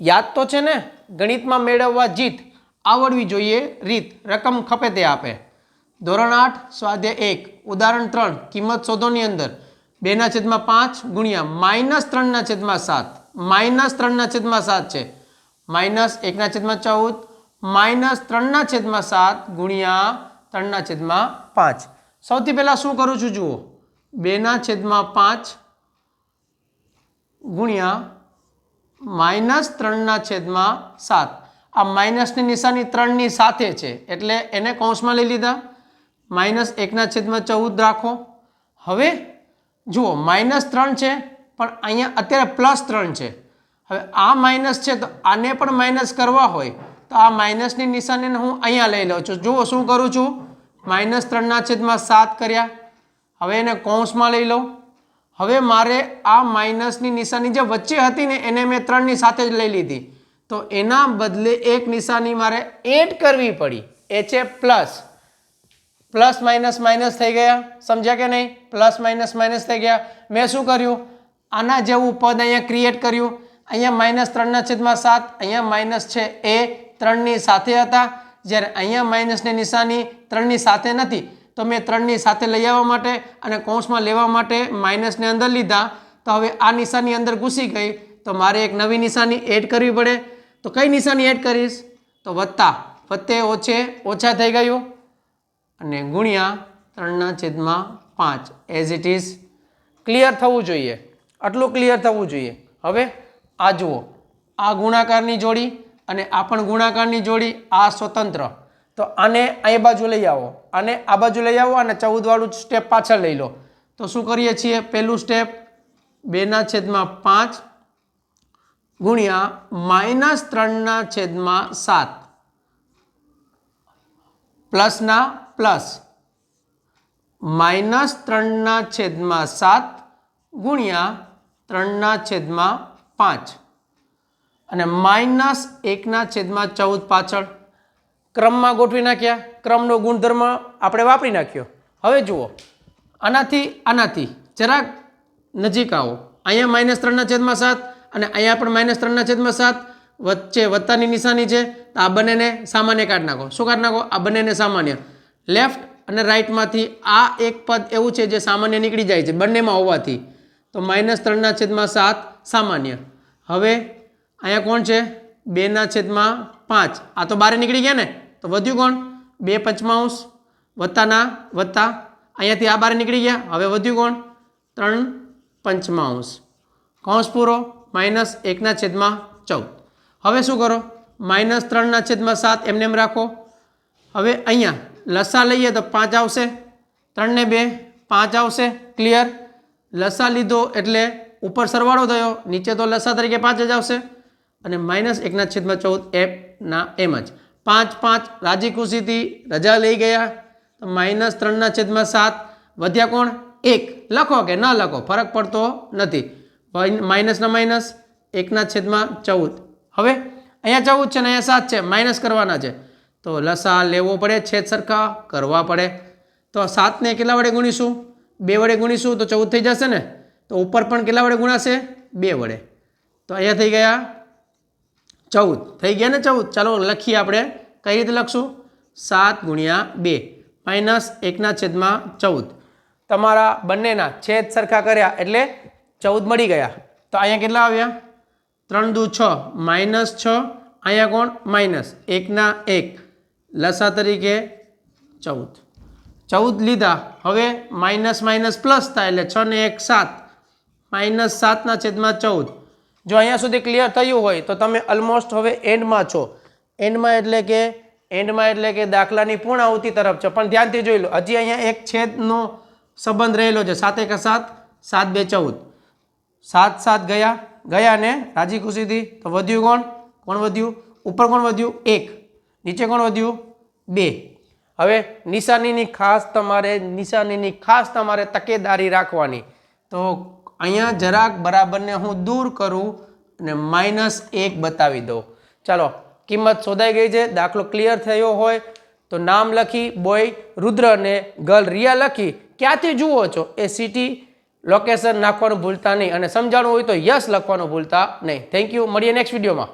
યાદ તો છે ને? ગણિતમાં મેળવવા જીત આવડવી જોઈએ, રીત રકમ ખપે તે આપે. ધોરણ આઠ, સ્વાધ્યાય એક, ઉદાહરણ ત્રણ, કિંમત શોધોની અંદર. બેના છેદમાં પાંચ ગુણ્યા માઇનસ ત્રણના છેદમાં સાત. માઇનસ ત્રણના છેદમાં સાત છે. માઇનસ એકના છેદમાં ચૌદ, માઇનસ ત્રણના છેદમાં સાત ગુણ્યા ત્રણના છેદમાં પાંચ. સૌથી પહેલાં શું કરું છું જુઓ? બેના છેદમાં પાંચ ગુણ્યા માઇનસ ત્રણના છેદમાં સાત. આ માઇનસની નિશાની ત્રણની સાથે છે, એટલે એને કૌંસમાં લઈ લીધા. માઇનસ એકના છેદમાં ચૌદ રાખો. હવે જુઓ, માઇનસ ત્રણ છે, પણ અહીંયા અત્યારે પ્લસ ત્રણ છે. હવે આ માઇનસ છે, તો આને પણ માઇનસ કરવા હોય, તો આ માઇનસની નિશાનીને હું અહીંયા લઈ લઉં છું. જુઓ, શું કરું છું? માઇનસ ત્રણના છેદમાં સાત કર્યા. હવે એને કૌંસમાં લઈ લઉં. હવે મારે આ માઇનસની નિશાની જે વચ્ચે હતી ને, એને મેં ત્રણની સાથે જ લઈ લીધી. તો એના બદલે એક નિશાની મારે એડ કરવી પડી. એ છે પ્લસ. પ્લસ માઇનસ માઇનસ થઈ ગયા. સમજ્યા કે નહીં? પ્લસ માઇનસ માઇનસ થઈ ગયા. મેં શું કર્યું? આના જેવું પદ અહીંયા ક્રિએટ કર્યું. અહીંયા માઇનસ ત્રણના છેદમાં સાત, અહીંયા માઇનસ છે એ ત્રણની સાથે હતા. જ્યારે અહીંયા માઇનસની નિશાની ત્રણની સાથે નથી. તો મેં ત્રણની સાથે લઈ આવવા માટે અને કૌંસમાં લેવા માટે માઇનસને અંદર લીધા. તો હવે આ નિશાની અંદર ઘૂસી ગઈ. તો મારે એક નવી નિશાની એડ કરવી પડે. તો કઈ નિશાની એડ કરીશ? તો વત્તા. વત્તે ઓછે ઓછા થઈ ગયું. અને ગુણ્યા ત્રણના છેદમાં પાંચ. એઝ ઇટ ઇઝ ક્લિયર થવું જોઈએ. આટલું ક્લિયર થવું જોઈએ. હવે આ જુઓ. આ ગુણાકારની જોડી અને આ પણ ગુણાકારની જોડી. આ સ્વતંત્ર. તો આને અહીં બાજુ લઈ આવો. આને આ બાજુ લઈ આવો અને ચૌદવાળું સ્ટેપ પાછળ લઈ લો. તો શું કરીએ છીએ? પહેલું સ્ટેપ બેના છેદમાં પાંચ ગુણ્યા માઇનસ ત્રણના છેદમાં સાત. પ્લસના પ્લસ માઇનસ ત્રણના છેદમાં સાત ગુણ્યા ત્રણના છેદમાં પાંચ. અને માઇનસ એકના છેદમાં ચૌદ પાછળ. ક્રમમાં ગોઠવી નાખ્યા, ક્રમનો ગુણધર્મ આપણે વાપરી નાખ્યો. હવે જુઓ, આનાથી આનાથી, જરાક નજીક આવો. અહીંયા માઇનસ ત્રણના છેદમાં સાત અને અહીંયા પણ માઇનસ ત્રણના છેદમાં સાત. વચ્ચે વત્તાની નિશાની છે, તો આ બંનેને સામાન્ય કાઢી નાખો. શું કાઢ નાખો? આ બંનેને સામાન્ય. લેફ્ટ અને રાઈટમાંથી આ એક પદ એવું છે જે સામાન્ય નીકળી જાય છે, બંનેમાં હોવાથી. તો માઇનસ ત્રણના છેદમાં સાત સામાન્ય. હવે અહીંયા કોણ છે? બેના છેદમાં પાંચ. આ તો બારે નીકળી ગયા ને? તો વધ્યું કોણ? બે પંચમાંશ, વત્તાના, વત્તા. અહીંયાથી આ બાર નીકળી ગયા. હવે વધ્યું કોણ? ત્રણ પંચમાંશ. કૌંસ પૂરો, માઇનસ એકના છેદમાં ચૌદ. હવે શું કરો? માઇનસ ત્રણના છેદમાં સાત, એમને એમ રાખો. હવે અહીંયા લસા લઈએ તો પાંચ આવશે. ત્રણને બે, પાંચ આવશે. ક્લિયર લસા લીધો એટલે ઉપર સરવાળો થયો. નીચે તો લસા તરીકે પાંચ જ આવશે. અને માઇનસ એકના છેદમાં ચૌદ એફના એમ જ. પાંચ પાંચ રાજી ખુશીથી રજા લઈ ગયા. તો માઇનસ ત્રણના છેદમાં સાત. વધ્યા કોણ? એક. લખો કે ન લખો, ફરક પડતો નથી. માઇનસના માઇનસ, એકના છેદમાં ચૌદ. હવે અહીંયા ચૌદ છે ને અહીંયા સાત છે, માઇનસ કરવાના છે. તો લસા લેવો પડે, છેદ સરખા કરવા પડે. તો સાતને કેટલા વડે ગુણીશું? બે વડે ગુણીશું તો ચૌદ થઈ જશે ને? તો ઉપર પણ કેટલા વડે ગુણાશે? બે વડે. તો અહીંયા થઈ ગયા ચૌદ. થઈ ગયા ને ચૌદ? ચાલો લખીએ આપણે. કઈ રીતે લખશું? સાત ગુણ્યા બે. માઇનસ એકના છેદમાં ચૌદ. તમારા બંનેના છેદ સરખા કર્યા એટલે ચૌદ મળી ગયા. તો અહીંયા કેટલા આવ્યા? ત્રણ દુ છ. માઇનસ છ. અહીંયા કોણ? માઇનસ એકના એક. લસા તરીકે ચૌદ. ચૌદ લીધા. હવે માઇનસ માઇનસ પ્લસ થાય એટલે છ ને એક સાત. માઇનસ સાતના છેદમાં ચૌદ. જો અહીંયા સુધી ક્લિયર થયું હોય તો તમે ઓલમોસ્ટ હવે એન્ડમાં છો. એન્ડમાં એટલે કે એન્ડમાં એટલે કે દાખલાની પૂર્ણાહુતિ તરફ છો. પણ ધ્યાનથી જોઈ લો, હજી અહીંયા એક છેદનો સંબંધ રહેલો છે. સાત એક સાત સાત બે ચૌદ. સાત સાત ગયા ગયા ને? રાજી ખુશીથી? તો વધ્યું કોણ? કોણ વધ્યું? ઉપર કોણ વધ્યું? એક. નીચે કોણ વધ્યું? બે. હવે નિશાનીની ખાસ તમારે, નિશાનીની ખાસ તમારે તકેદારી રાખવાની. તો અહીંયા જરાક બરાબરને હું દૂર કરું અને માઇનસ એક બતાવી દઉં. ચાલો, કિંમત શોધાઈ ગઈ છે, દાખલો ક્લિયર થયો હોય તો નામ લખી, બોય, રુદ્ર અને ગર્લ રિયા લખી. ક્યાંથી જુઓ છો? એ સિટી લોકેશન નાખવાનું ભૂલતા નહીં અને સમજાણું હોય તો યસ લખવાનું ભૂલતા નહીં. થેન્ક યુ મળીએ નેક્સ્ટ વિડીયોમાં